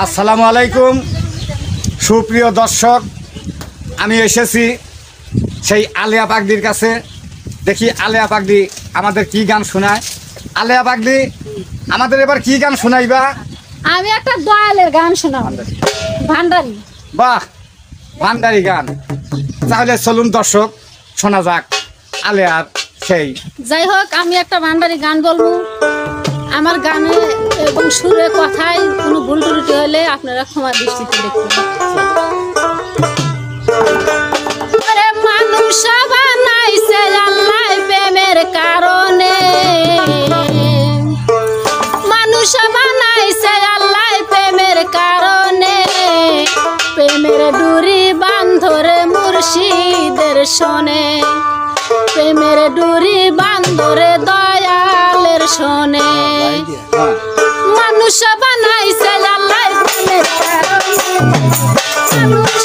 আসসালামু আলাইকুম। সুপ্রিয় দর্শক আমি এসেছি সেই আলিয়া পাগদির কাছে। দেখি আলিয়া পাগদি আমাদের কি গান শোনায়। আলিয়া পাগদি আমাদের এবার কি গান শোনাইবা? আমি একটা দয়ালের গান শোনাব। ভান্ডারি। বাহ ভান্ডারি গান। তাহলে চলুন দর্শক শোনা যাক আলিয়ার সেই। যাই হোক আমি একটা ভান্ডারি গান বলব। আমার গানে এবং সুরে কথায় কোনো ভুল ত্রুটি হলে আপনারা ক্ষমা দৃষ্টিতে দেখবেন মানুষ প্রেমের কারণে। মানুষ প্রেমের কারণে। প্রেমের ডুরি বান্ধরে মুর্শিদের শোনে। প্রেমের ডুরি বান্ধরে। মানুষ বানাইছে আল্লাহ মানুষ